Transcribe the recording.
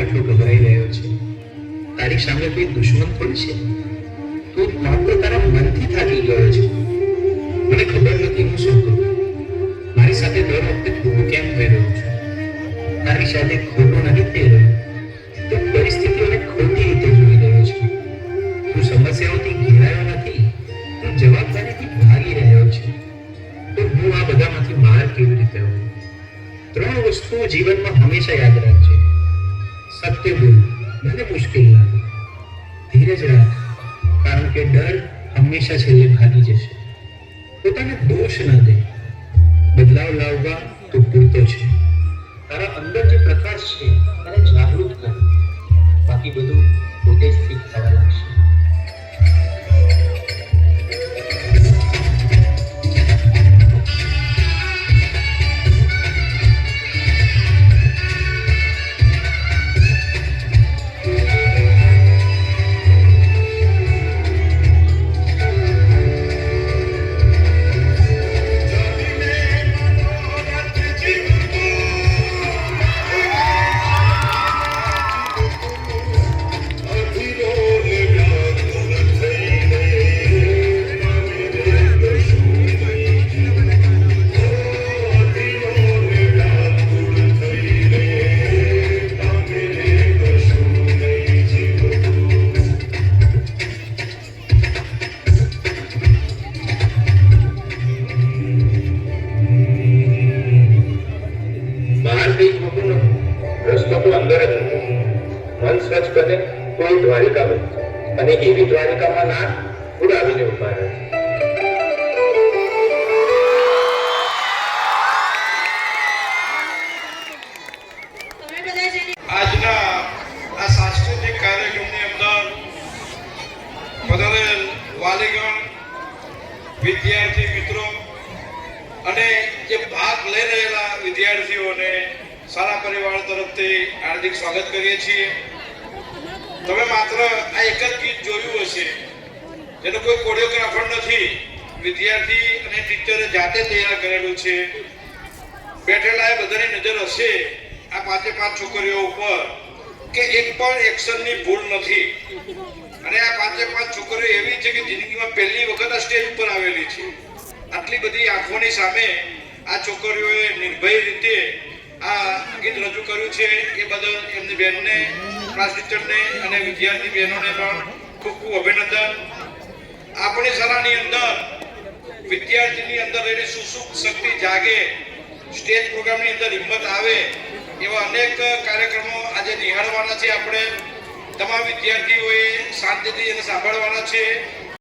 આટલો ગભરાઈ રહ્યો છે? તારી સામે કોઈ દુશ્મન પણ છે? તું માત્ર તારા મનથી થાકી ગયો છે. મને ખબર નથી હું શું કરું. મારી સાથે દર વખતે ખોટું કેમ થઈ રહ્યું છું? તારી સાથે ખોટું નથી થઈ રહ્યું. તો પરિસ્થિતિઓને ખોટી રીતે જોઈ રહ્યો છે. તું સમસ્યાઓથી ઘેરાયો નથી. તું જવાબદારીથી ભાગી રહ્યો છે. તો હું આ બધામાંથી બહાર કેવી રીતે આવું? ત્રણ વસ્તુઓ જીવનમાં હંમેશા યાદ રાખજે. સત્ય બોલ. ભલે મુશ્કેલ લાગે. ધીરજ રાખ. કારણ કે ડર હંમેશા છેલ્લે ભાગી જશે. પોતાને દોષ ન દે. બદલાવ લાવવા તો પૂરતો છે. તારા અંદર જે પ્રકાશ છે મન સ્વચ્છ બને તો એ દ્વારિકા બને અને એવી દ્વારિકામાં ના ઉડાવીને ઊભા રહે. આજના આ સાંસ્કૃતિક કાર્યક્રમની અંદર પધારેલ વાલીગણ વિદ્યાર્થી મિત્રો અને જે ભાગ લઈ રહેલા વિદ્યાર્થીઓને સારા પરિવાર તરફથી હાર્દિક સ્વાગત કરીએ છીએ. તમે માત્ર આ એક જ ગીત જોયું હશે. જેનો કોઈ કોરિયોગ્રાફર નથી. વિદ્યાર્થી અને ટીચરે જાતે તૈયાર કરેલું છે. બેઠેલા એ બધાની નજર હશે આ પાંચે પાંચ છોકરીઓ ઉપર કે એક પણ એક્શનની ભૂલ નથી. અને આ પાંચે પાંચ છોકરીઓ એવી છે કે જિંદગીમાં પહેલી વખત આ સ્ટેજ ઉપર આવેલી છે. આટલી બધી આંખોની સામે આ છોકરીઓએ નિર્ભય રીતે આ ગીત રજૂ કર્યું છે. એ બદલ એમની બહેનને ક્લાસ ટીચરને અને વિદ્યાર્થી બહેનોને પણ ખૂબ ખૂબ અભિનંદન. આપણી શાળાની અંદર વિદ્યાર્થીની અંદર એની સુસુખ શક્તિ જાગે, સ્ટેજ પ્રોગ્રામની અંદર હિંમત આવે, એવા અનેક કાર્યક્રમો આજે નિહાળવાના છે આપણે. તમામ વિદ્યાર્થીઓએ શાંતિથી એને સાંભળવાના છે.